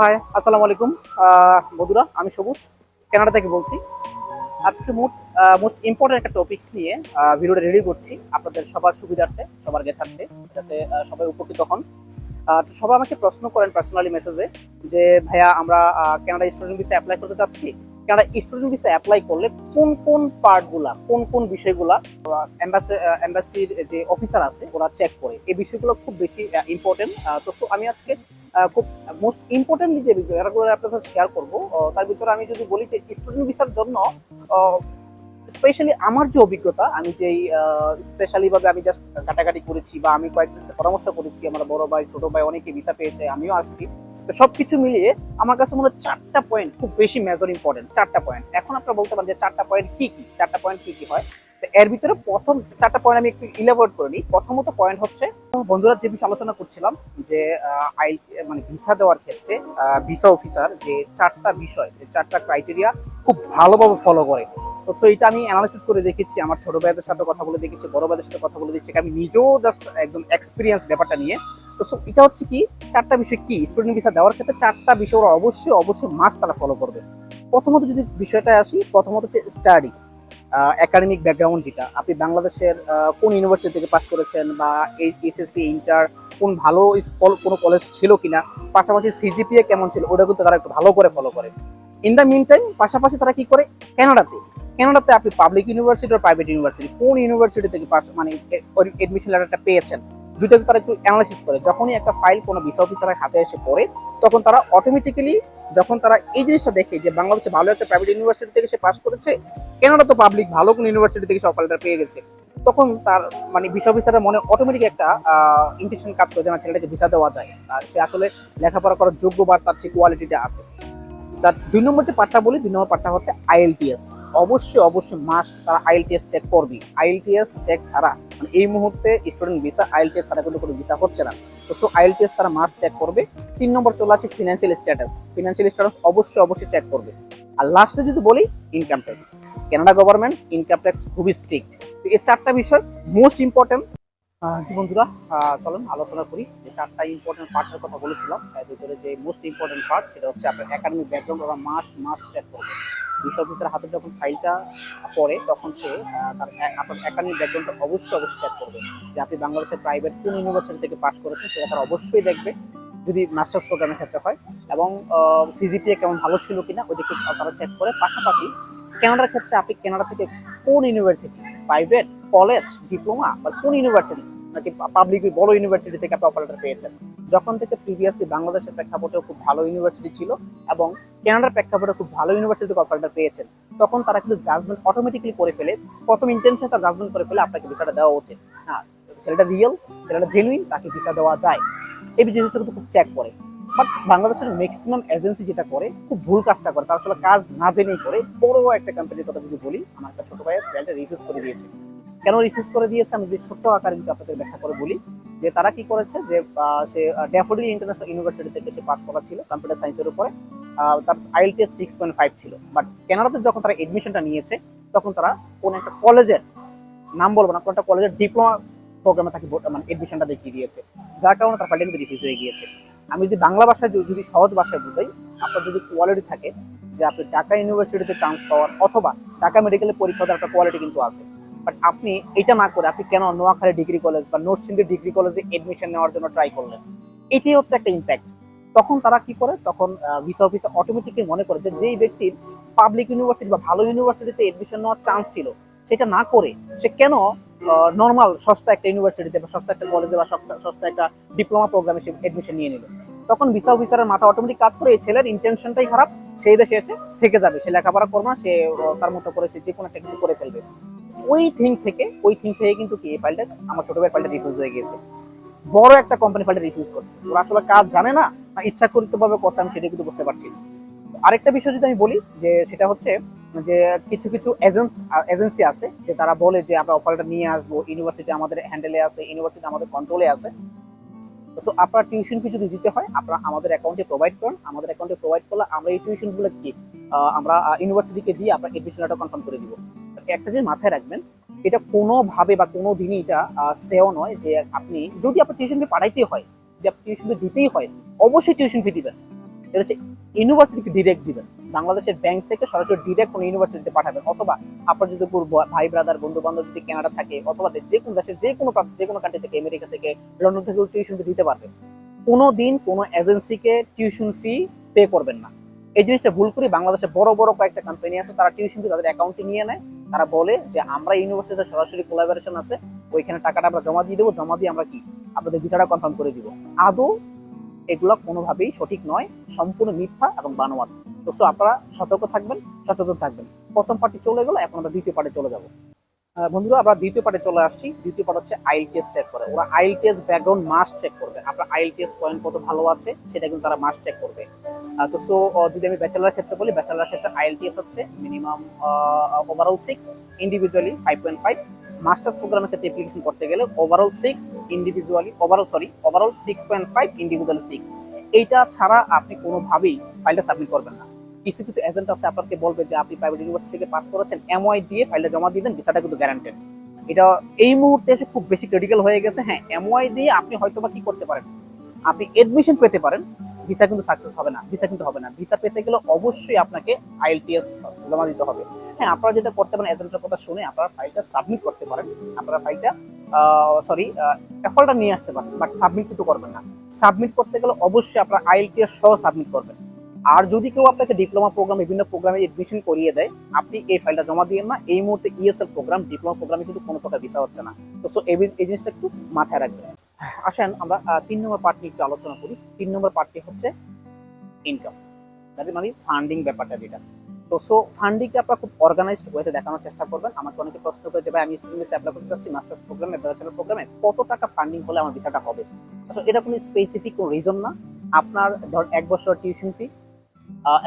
High আসসালামু আলাইকুম। আহ, বন্ধুরা আমি সবুজ কানাডা থেকে বলছি। আজকে মোট মোস্ট ইম্পর্টেন্ট একটা টপিকস নিয়ে ভিডিওটা রেডি করছি আপনাদের সবার সুবিধার্থে সবার জ্ঞাতার্থে যাতে সবাই উপকৃত হন। সবাই আমাকে প্রশ্ন করেন পার্সোনালি মেসেজে যে ভাইয়া আমরা কানাডা স্টুডেন্ট ভিসা অ্যাপ্লাই করতে চাচ্ছি? কানাডা স্টুডেন্ট ভিসা অ্যাপ্লাই করলে কোন কোন পার্টগুলা কোন কোন বিষয়গুলা এম্বাসি এম্বাসির যে অফিসার আছে ওরা চেক করে। এই বিষয়গুলো খুব বেশি ইম্পর্টেন্ট তো আমি আজকে খুব মোস্ট ইম্পর্টেন্টলি যে ব্যাপারগুলো আপনাদের সাথে শেয়ার করব তার ভিতরে আমি যদি বলি যে স্টুডেন্ট ভিসার জন্য স্পেশালি আমার যে অভিজ্ঞতা, আমি যেই স্পেশালি ভাবে আমি জাস্ট কাটাকাটি করেছি বা আমি কয়েকজনের সাথে পরামর্শ করেছি, আমার বড় ভাই, ছোট ভাই অনেকে ভিসা পেয়েছে, আমিও আসছি, তো সবকিছু মিলিয়ে আমার কাছে মনে হয় চারটা পয়েন্ট খুব বেশি মেজর ইম্পর্টেন্ট চারটা পয়েন্ট এখন আপনারা বলতে পারেন যে চারটা পয়েন্ট কি কি? চারটা পয়েন্ট কি কি হয়? এর ভিতরে প্রথম চারটা পয়েন্ট আমি একটু ইলাবোরেট করে নিই। প্রথমত পয়েন্ট হচ্ছে, বন্ধুরা যে বিষয়ে আলোচনা করছিলাম, যে আই মানে ভিসা দেওয়ার ক্ষেত্রে ভিসা অফিসার যে চারটা বিষয়, যে চারটা ক্রাইটেরিয়া খুব ভালোভাবে ফলো করে। তো সো এটা আমি অ্যানালাইসিস করে দেখেছি, আমার ছোট ভাইদের সাথে কথা বলে দেখেছি, বড় ভাইদের সাথে কথা বলে দেখছি, আমি নিজেও জাস্ট একদম এক্সপিরিয়েন্স ব্যাপারটা নিয়ে। তো সো এটা হচ্ছে কি, চারটা বিষয় কি স্টুডেন্ট ভিসা দেওয়ার ক্ষেত্রে চারটা বিষয় ওরা অবশ্যই অবশ্যই মাস তারা ফলো করবে। প্রথমত যদি বিষয়টায় আসি, প্রথমত হচ্ছে স্টাডি একাডেমিক ব্যাকগ্রাউন্ড যেটা, আপনি বাংলাদেশের কোন ইউনিভার্সিটি থেকে পাস করেছেন বা এসএসসি ইন্টার কোন ভালো স্কল- কোনো কলেজ ছিল কিনা, পাশাপাশি সিজিপিএ কেমন ছিল, ওটা কিন্তু তারা একটু ভালো করে ফলো করে। ইন দ্য মিন টাইম পাশাপাশি তারা কি করে? ক্যানাডাতে ক্যানাডাতে আপনি পাবলিক ইউনিভার্সিটি আর প্রাইভেট ইউনিভার্সিটি কোন ইউনিভার্সিটি থেকে পাস মানে এডমিশন লেটারটা পেয়েছেন, দুইটাকে তারা একটু অ্যানালাইসিস করে। যখনই একটা ফাইল কোনো ভিসা অফিসারের হাতে এসে পড়ে, তখন তারা অটোমেটিক্যালি যখন তারা এই জিনিসটা দেখে যে বাংলাদেশে ভালো একটা প্রাইভেট ইউনিভার্সিটি থেকে সে পাস করেছে, কেননা তো পাবলিক ভালো কোনো ইউনিভার্সিটি থেকে সব ফাইলটা পেয়ে গেছে। তখন তার মানে ভিসা অফিসারের মনে অটোমেটিক একটা ইন্টেনশন কাজ করে যে না, ছেলেটাকে ভিসা দেওয়া যায়। আর সে আসলে লেখাপড়া করার যোগ্য বা তার যে কোয়ালিটিটা আছে। তার দুই নম্বর যে পার্টটা বলি, দুই নম্বর পার্টটা হচ্ছে আইএলটিএস অবশ্যই অবশ্যই মাস তারা আইএলটিএস চেক করবে আইএলটিএস চেক ছাড়া এই মুহূর্তে স্টুডেন্ট ভিসা আইএলটিএস ছাড়া কিন্তু কোনো ভিসা হচ্ছে না। তো সো আইএলটিএস তারা মাস চেক করবে। তিন নম্বর চলে আসে ফিনান্সিয়াল স্ট্যাটাস ফিনান্সিয়াল স্ট্যাটাস অবশ্যই অবশ্যই চেক করবে। আর লাস্টে যদি বলি income tax Canada government income tax খুবই স্ট্রিক্ট তো এই চারটা বিষয় মোস্ট ইম্পর্টেন্ট জি বন্ধুরা চলুন আলোচনা করি। যে চারটা ইম্পর্টেন্ট পার্টের কথা বলেছিলাম। এর ভিতরে যে মোস্ট ইম্পর্টেন্ট পার্ট সেটা হচ্ছে আপনার একাডেমিক ব্যাকগ্রাউন্ড ওরা মাস্ট মাস্ট চেক করবে। ভিসা অফিসার হাতে যখন ফাইলটা পড়ে, তখন সে তার আপনার একাডেমিক ব্যাকগ্রাউন্ডটা অবশ্যই অবশ্যই চেক করবে। যে আপনি বাংলাদেশের প্রাইভেট কোন ইউনিভার্সিটি থেকে পাস করেছেন, সেটা তারা অবশ্যই দেখবে, যদি মাস্টার্স প্রোগ্রামের ক্ষেত্রে হয়। এবং সিজিপিএ কেমন ভালো ছিল কিনা ওইদিকে তারা চেক করে। পাশাপাশি কানাডার ক্ষেত্রে আপনি কানাডা থেকে কোন ইউনিভার্সিটি প্রাইভেট কলেজ ডিপ্লোমা বা কোন ইউনিভার্সিটি নাকি পাবলিক বড় ইউনিভার্সিটি থেকে আপনি অফার পেয়েছেন? যখন থেকে প্রিভিয়াসলি বাংলাদেশের প্রেক্ষাপটেও খুব ভালো ইউনিভার্সিটি ছিল এবং কানাডার প্রেক্ষাপটে খুব ভালো ইউনিভার্সিটি থেকে অফার পেয়েছেন, তখন তারা কিন্তু জাজমেন্ট অটোমেটিক্যালি করে ফেলে। প্রথম ইন্টেনশন তার জাজমেন্ট করে ফেলে আপনাকে ভিসাটা দেওয়া উচিত। হ্যাঁ ছেলেটা রিয়েল ছেলেটা জেনুইন তাকে ভিসা দেওয়া যায়। এই জিনিসটা কিন্তু খুব চেক করে। বাট বাংলাদেশের ম্যাক্সিমাম এজেন্সি যেটা করে, খুব ভুল কাজটা করে। তারা আসলে কাজ না জেনেই করে। বড় একটা কোম্পানির কথা যদি বলি, আমার একটা ছোট ভাইয়ের ফ্রেন্ডটা রিফিউজ করে দিয়েছে। কেন রিফিউজ করে দিয়েছে? আমি যদি ছোট্ট আকারে যদি আপনাদের ব্যাখ্যা করে বলি যে তারা কি করেছে যে সে ড্যাফোডিল ইন্টারন্যাশনাল ইউনিভার্সিটি থেকে সে পাস করা ছিল কম্পিউটার সায়েন্সের উপরে। তার আইএলটিএস সিক্স পয়েন্ট ফাইভ ছিল। বাট কানাডাতে যখন তারা এডমিশনটা নিয়েছে, তখন তারা কোন একটা কলেজের নাম বলব না, কোন একটা কলেজের ডিপ্লোমা প্রোগ্রামে তাকে মানে এডমিশনটা দেখিয়ে দিয়েছে। যার কারণে তার ফাইলটা কিন্তু রিফিউজ হয়ে গিয়েছে। আমি যদি বাংলা ভাষায় যদি- সহজ ভাষায় বুঝাই, আপনার যদি কোয়ালিটি থাকে যে আপনি ঢাকা ইউনিভার্সিটিতে চান্স পাওয়ার অথবা ঢাকা মেডিকেলে পরীক্ষা দেওয়ার একটা কোয়ালিটি কিন্তু আছে। বাট আপনি এটা না করে আপনি কেন নোয়াখালী ডিগ্রি কলেজ বা নরসিংদী ডিগ্রি কলেজে এডমিশন নেওয়ার জন্য ট্রাই করলেন? এটি হচ্ছে একটা ইম্প্যাক্ট তখন তারা কি করে? তখন ভিসা অফিসে অটোমেটিকলি মনে করে যে যেই ব্যক্তির পাবলিক ইউনিভার্সিটি বা ভালো ইউনিভার্সিটিতে এডমিশন নেওয়ার চান্স ছিল, সেটা না করে সে কেন নর্মাল সস্তা একটা ইউনিভার্সিটিতে বা সস্তা একটা কলেজে বা সস্তা- একটা ডিপ্লোমা প্রোগ্রামে সে এডমিশন নিয়ে নিল। তখন ভিসা অফিসারের মাথা অটোমেটিক কাজ করে, এই ছেলের ইন্টেনশনটাই খারাপ, সেই দেশে এসে থেকে যাবে। সে লেখাপড়া করবে না, সে তার মতো করে সে যে কোনো একটা কিছু করে ফেলবে। ওই থিং থেকে, ওই থিং থেকে কিন্তু কি, এই ফাইলটা আমার ছোট ভাইয়ের ফাইলটা রিফিউজ হয়ে গিয়েছে। বড় একটা কোম্পানি ফাইলটা রিফিউজ করছে। ওরা আসলে কাজ জানে না না ইচ্ছাকৃত ভাবে করছে, আমি সেটা কিন্তু বুঝতে পারছি না। আরেকটা বিষয় যদি আমি বলি, যে সেটা হচ্ছে যে কিছু কিছু এজেন্স আছে, যে তারা বলে যে আমরা অফারটা নিয়ে আসব ইউনিভার্সিটি আমাদের হ্যান্ডেলে আছে ইউনিভার্সিটি আমাদের কন্ট্রোলে আছে। সো আপনার টিউশন ফি যদি দিতে হয়, আপনারা আমাদের অ্যাকাউন্টে প্রোভাইড করুন। আমাদের অ্যাকাউন্টে প্রোভাইড করলে আমরা এই টিউশনগুলো কি আমরা ইউনিভার্সিটিকে দিয়ে আপনার এডমিশনটা কনফার্ম করে দিব। একটা যে মাথায় রাখবেন, এটা কোনোভাবে বা কোনো দিনই এটা শ্রেয় নয় যে আপনি, যদি আপনার টিউশন ফি পাঠাইতে হয়, যদি আপনি টিউশন ফি দিতেই হয়, অবশ্যই টিউশন ফি দিবেন। এটা হচ্ছে ইউনিভার্সিটিকে ডিরেক্ট দিবেন। বাংলাদেশের ব্যাংক থেকে সরাসরি ডিরেক্ট কোনো ইউনিভার্সিটিতে পাঠাবেন, অথবা আপনার যদি ভাই ব্রাদার বন্ধু বান্ধব যদি কানাডা থাকে, অথবা যে কোনো দেশের যে কোনো যে কোনো কান্ট্রি থেকে, আমেরিকা থেকে, লন্ডন থেকে টিউশন ফি দিতে পারবেন। কোনো দিন কোনো এজেন্সিকে টিউশন ফি পে করবেন না। এই জিনিসটা ভুল করে বাংলাদেশে বড় বড় কয়েকটা কোম্পানি আছে, তারা টিউশন ফি তাদের অ্যাকাউন্টে নিয়ে নেয় তারা বলে যে, আমরা ইউনিভার্সিটিতে সরাসরি কোলাবোরেশন আছে, ওইখানে টাকাটা আমরা জমা দিয়ে দেবো, জমা দিয়ে আমরা কি? আপনাদের ভিসাটা কনফার্ম করে দিব। আদৌ এগুলো কোনোভাবেই সঠিক নয়, সম্পূর্ণ মিথ্যা এবং বানোয়াট। তো সো আপনারা সতর্ক থাকবেন, সচেতন থাকবেন। প্রথম পার্টি চলে গেল, এখন আমরা দ্বিতীয় পার্টে চলে যাব। বন্ধুরা, আমরা দ্বিতীয় পার্টে চলে আসছি। দ্বিতীয় পার্ট হচ্ছে আইল টেস্ট চেক করে। ওরা আইল টেস্ট ব্যাকগ্রাউন্ড মাস্ট চেক করবে। আপনার আইল টেস্ট পয়েন্ট কত ভালো আছে, সেটা কিন্তু তারা মাস্ট চেক করবে। তো সো যদি আমি ব্যাচেলার ক্ষেত্রে বলি ব্যাচেলার ক্ষেত্রে আইল টেস্ট হচ্ছে minimum overall six individually five point five masters প্রোগ্রামের ক্ষেত্রে অ্যাপ্লিকেশন করতে গেলে overall six individually overall sorry overall six point five individually six এইটা ছাড়া আপনি কোনোভাবেই ফাইলটা সাবমিট করবেন না। কিছু কিছু এজেন্ট আছে আপনাকে বলবে যে, আপনি প্রাইভেট ইউনিভার্সিটি থেকে পাস করেছেন এমওয়াই দিয়ে ফাইলটা জমা দিয়ে দেন ভিসাটা কিন্তু গ্যারান্টেড এটা এই মুহূর্তে এসে খুব বেশি ক্রিটিক্যাল হয়ে গেছে। হ্যাঁ এমওয়াই দিয়ে আপনি হয়তো বা কি করতে পারেন? আপনি এডমিশন পেতে পারেন ভিসা কিন্তু সাকসেস হবে না ভিসা কিন্তু হবে না। ভিসা পেতে গেলে অবশ্যই আপনাকে আইএলটিএস জমা দিতে হবে। হ্যাঁ আপনারা যেটা করতে পারেন এজেন্টের কথা শুনে আপনারা ফাইলটা সাবমিট করতে পারেন। আপনারা ফাইলটা সরি এফলটা নিয়ে আসতে পারেন বাট সাবমিট কিন্তু করবেন না। সাবমিট করতে গেলে অবশ্যই আপনারা আইএলটিএস সহ সাবমিট করবেন। আর যদি কেউ আপনাকে ডিপ্লোমা প্রোগ্রাম বিভিন্ন প্রোগ্রামে এডমিশন করিয়ে দেয়, আপনি এই ফাইলটা জমা দিয়ে না, এই মুহূর্তে ইএসএল প্রোগ্রাম ডিপ্লোমা প্রোগ্রামে কিন্তু কোনো প্রকার ভিসা হচ্ছে না। তো সো এই জিনিসটা একটু মাথায় রাখবেন। আসেন, আমরা তিন নম্বর পার্ট নিয়ে একটু আলোচনা করি। তিন নম্বর পার্টটি হচ্ছে ইনকাম দ্যাট মানে ফান্ডিং ব্যাপারটা যেটা। তো সো ফান্ডিংটা আপনারা খুব অর্গানাইজড ওয়েতে দেখানোর চেষ্টা করবেন। আমাকে অনেকে প্রশ্ন করে যে, ভাই, আমি স্টুডেন্ট অ্যাপ্লাই করতে চাচ্ছি মাস্টার্স প্রোগ্রামে ব্যাচেলার প্রোগ্রামে কত টাকা ফান্ডিং হলে আমার ভিসাটা হবে? আসলে এটা কোনো স্পেসিফিক কোনো রিজন না। আপনার, ধর, এক বছর টিউশন ফি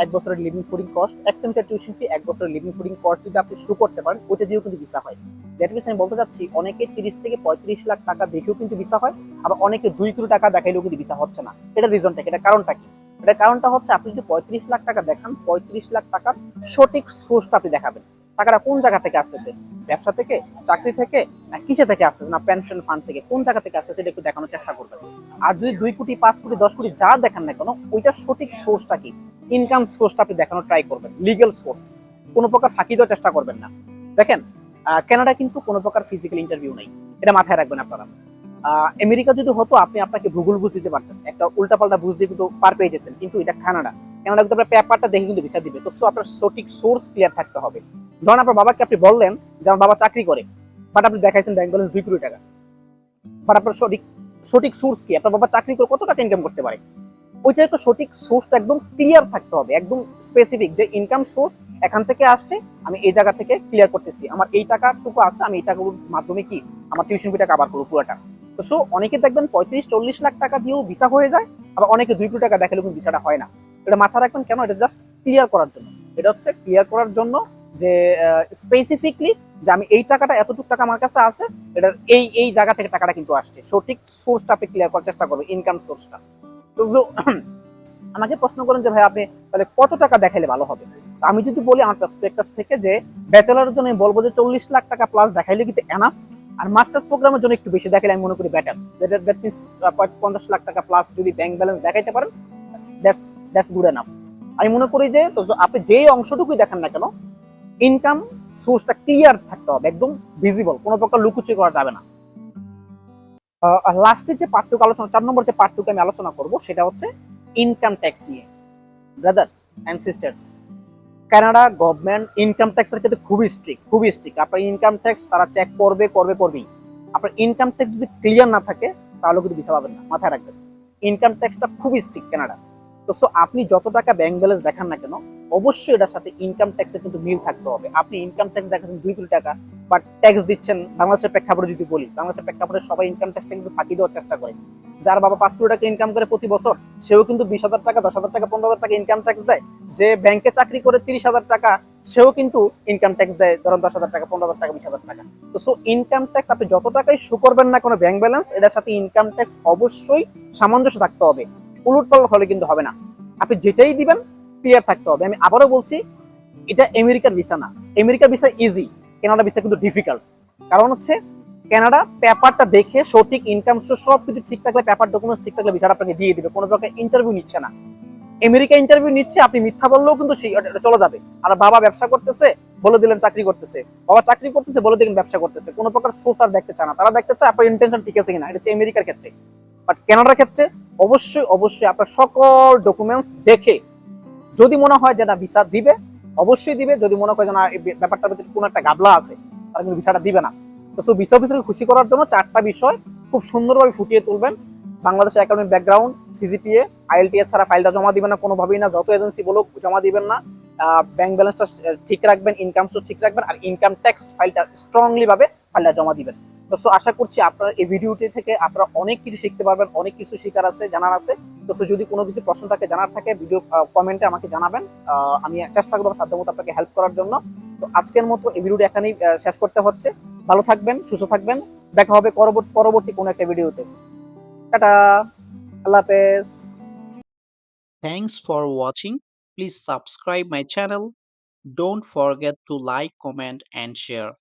এক বছরের লিভিং ফুডিং কস্ট এক সেমিস্টার টিউশন ফি এক বছরের লিভিং ফুডিং কস্ট যদি আপনি শুরু করতে পারেন, ওইটা দিয়েও কিন্তু ভিসা হয়। দ্যাট মিনস আমি বলতে চাচ্ছি, অনেকে তিরিশ থেকে পঁয়ত্রিশ লাখ টাকা দেখেও কিন্তু ভিসা হয়, আবার অনেকে দুই কোটি টাকা দেখাইলেও কিন্তু ভিসা হচ্ছে না। এটা রিজনটা এটা কারণটা কি? এটা কারণটা হচ্ছে আপনি যদি পঁয়ত্রিশ লাখ টাকা দেখান, পঁয়ত্রিশ লাখ টাকার সঠিক সোর্সটা আপনি দেখাবেন। টাকাটা কোন জায়গা থেকে আসতেছে? ব্যবসা থেকে, চাকরি থেকে, না কিসে থেকে আসতেছে? না পেনশন ফান্ড থেকে, কোন জায়গা থেকে আসতেছে? এটা একটু দেখানোর চেষ্টা করবেন। আর যদি দুই কোটি, পাঁচ কোটি, দশ কোটি যা দেখান না কেন, ওইটার সঠিক সোর্সটা কি? ইনকাম সোর্সটা আপনি দেখানোর ট্রাই করবেন লিগেল সোর্স কোনো প্রকার ফাঁকি দেওয়ার চেষ্টা করবেন না। দেখেন কানাডা কিন্তু কোনো প্রকার ফিজিক্যাল ইন্টারভিউ নেই। এটা মাথায় রাখবেন আপনারা। আমেরিকা যদি হতো, আপনি আপনাকে ভূগোল বুঝ দিতে পারতেন। একটা উল্টাপাল্টা বুঝ দিয়ে কিন্তু পার পেয়ে যেতেন। কিন্তু এটা কানাডা। কানাডা কিন্তু আপনার পেপারটা দেখে কিন্তু ভিসা দিবে। তো সো আপনার সঠিক সোর্স ক্লিয়ার থাকতে হবে। ধরুন আপনার বাবাকে আপনি বললেন যে আমার বাবা চাকরি করে বাট আপনি দেখাইছেন ব্যাংক ব্যালেন্স দুই কোটি টাকা। বাট আপনার সঠিক সঠিক সোর্স কি? আপনার বাবা চাকরি করে কত টাকা ইনকাম করতে পারে? ওইটার একটা সঠিক সোর্সটা একদম ক্লিয়ার থাকতে হবে, একদম স্পেসিফিক যে ইনকাম সোর্স এখান থেকে আসছে, আমি এই জায়গা থেকে ক্লিয়ার করতেছি। আমার এই টাকাটুকু আছে, আমি এই টাকার মাধ্যমে কি আমার টিউশন ফিটা কাবার করব পুরোটা। তো সো অনেকে দেখবেন পঁয়ত্রিশ, চল্লিশ লাখ টাকা দিয়েও ভিসা হয়ে যায়, আবার অনেকে দুই কোটি টাকা দেখালেও কিন্তু ভিসাটা হয় না। এটা মাথা রাখবেন কেন? এটা জাস্ট ক্লিয়ার করার জন্য। এটা হচ্ছে ক্লিয়ার করার জন্য যে স্পেসিফিকলি যে আমি এই টাকাটা এতটুকু টাকা আমার কাছে আছে, এটার এই এই জায়গা থেকে টাকাটা কিন্তু আসছে। সঠিক সোর্সটা আপনি ক্লিয়ার করার চেষ্টা করবেন ইনকাম সোর্সটা আমাকে প্রশ্ন করেন যে, ভাই, আপনি তাহলে কত টাকা দেখাইলে ভালো হবে? আমি যদি বলি আমার প্রসপেক্টাস থেকে যে ব্যাচেলারের জন্য বলব যে, চল্লিশ লাখ টাকা প্লাস দেখাইলে কিন্তু এনাফ আর মাস্টার্স প্রোগ্রামের জন্য একটু বেশি দেখাইলে আমি মনে করি বেটার দ্যাট মিনস পঞ্চাশ লাখ টাকা প্লাস যদি ব্যাংক ব্যালেন্স দেখাইতে পারেন দ্যাটস দ্যাটস গুড এনাফ আমি মনে করি যে, তো আপনি যেই অংশটুকুই দেখান না কেন ইনকাম সোর্সটা ক্লিয়ার থাকতে হবে, একদম ভিজিবল কোনো প্রকার লুকুচি করা যাবে না। লাস্টে যে পার্ট পার্টটুকু আলোচনা, চার নম্বর যে পার্টটুকু আমি আলোচনা করব, সেটা হচ্ছে ইনকাম ট্যাক্স নিয়ে। Brother and sisters Canada government income ট্যাক্সের ক্ষেত্রে খুবই স্ট্রিক্ট খুবই স্ট্রিক্ট আপনার ইনকাম ট্যাক্স তারা চেক করবে করবে, করবেই। আপনার ইনকাম ট্যাক্স যদি ক্লিয়ার না থাকে, তাহলে কিন্তু ভিসা পাবেন না, মাথায় রাখবেন। ইনকাম ট্যাক্সটা খুবই স্ট্রিক্ট কানাডা তো সো আপনি যত টাকা ব্যাংক ব্যালেন্স দেখান না কেন অবশ্যই এটার সাথে ইনকাম ট্যাক্সের কিন্তু মিল থাকতে হবে। আপনি ইনকাম ট্যাক্স দেখাচ্ছেন দুই কোটি টাকা বাট ট্যাক্স দিচ্ছেন বাংলাদেশের প্রেক্ষাপটে যদি বলি, বাংলাদেশের প্রেক্ষাপটে সবাই ইনকাম ট্যাক্সটা কিন্তু ফাঁকি দেওয়ার চেষ্টা করে। যার বাবা পাঁচ কোটি টাকা ইনকাম করে প্রতি বছর, সেও কিন্তু বিশ হাজার টাকা, দশ হাজার টাকা, পনেরো হাজার টাকা ইনকাম ট্যাক্স দেয়। যে ব্যাংকে চাকরি করে তিরিশ হাজার টাকা, সেও কিন্তু ইনকাম ট্যাক্স দেয় ধরেন দশ হাজার টাকা, পনেরো হাজার টাকা, বিশ হাজার টাকা। তো সো ইনকাম ট্যাক্স আপনি যত টাকাই শো করবেন না কোনো ব্যাংক ব্যালেন্স এটার সাথে ইনকাম ট্যাক্স অবশ্যই সামঞ্জস্য থাকতে হবে। উলট পালট হলে কিন্তু হবে না। আপনি যেটাই দিবেন ক্লিয়ার থাকতে হবে। আমি আবারও বলছি, এটা আমেরিকার ভিসা না। আমেরিকার ভিসা ইজি কানাডা ভিসা কিন্তু ডিফিকাল্ট কারণ হচ্ছে, কানাডা পেপারটা দেখে সঠিক ইনকাম সব কিছু ঠিক থাকলে পেপার ডকুমেন্টস ঠিক থাকলে ভিসাটা আপনাকে দিয়ে দিবে। কোনো প্রকার ইন্টারভিউ নিচ্ছে না। আমেরিকা ইন্টারভিউ নিচ্ছে, আপনি মিথ্যা বললেও কিন্তু চলে যাবে। আর বাবা ব্যবসা করতেছে, বলে দিলেন চাকরি করতেছে। বাবা চাকরি করতেছে, বলে দিলেন ব্যবসা করতেছে। কোনো প্রকার সোর্স আর দেখতে চায় না। তারা দেখতে চায় আপনার ইন্টেনশন ঠিক আছে কিনা। এটা হচ্ছে আমেরিকার ক্ষেত্রে। বাট কানাডার ক্ষেত্রে অবশ্যই অবশ্যই আপনার সকল ডকুমেন্টস দেখে যদি মনে হয় যে না ভিসা দিবে, অবশ্যই দিবে। যদি মনে হয় যে না ব্যাপারটার ভিতরে কোনো একটা গাবলা আছে, তারা কিন্তু ভিসাটা দিবে না। তো সো ভিসা অফিসারকে খুশি করার জন্য চারটা বিষয় খুব সুন্দরভাবে ফুটিয়ে তুলবেন। Bangladesh academic background CGPA IELTS ছাড়া ফাইলটা জমা দিবেন না কোনোভাবেই না। যত এজেন্সি বলুক, জমা দিবেন না। ব্যাংক ব্যালেন্সটা ঠিক রাখবেন ইনকাম সোর্স ঠিক রাখবেন, আর ইনকাম ট্যাক্স ফাইলটা স্ট্রংলি ভাবে ফাইলটা জমা দিবেন। তো আশা করছি আপনারা এই ভিডিওটি থেকে আপনারা অনেক কিছু শিখতে পারবেন অনেক কিছু শিকার আছে জানার আছে। তো যদি কোনো কিছু প্রশ্ন থাকে জানার থাকে ভিডিও কমেন্টে আমাকে জানাবেন। আমি চেষ্টা করব সাধ্য মতো আপনাকে হেল্প করার জন্য। তো আজকের মতো এই ভিডিওটি এখানেই শেষ করতে হচ্ছে। ভালো থাকবেন সুস্থ থাকবেন। দেখা হবে পরবর্তী কোনো একটা ভিডিওতে টাটা! আল্লাহ হাফেজ। Thanks for watching. Please subscribe my channel. Don't forget to like, comment and share.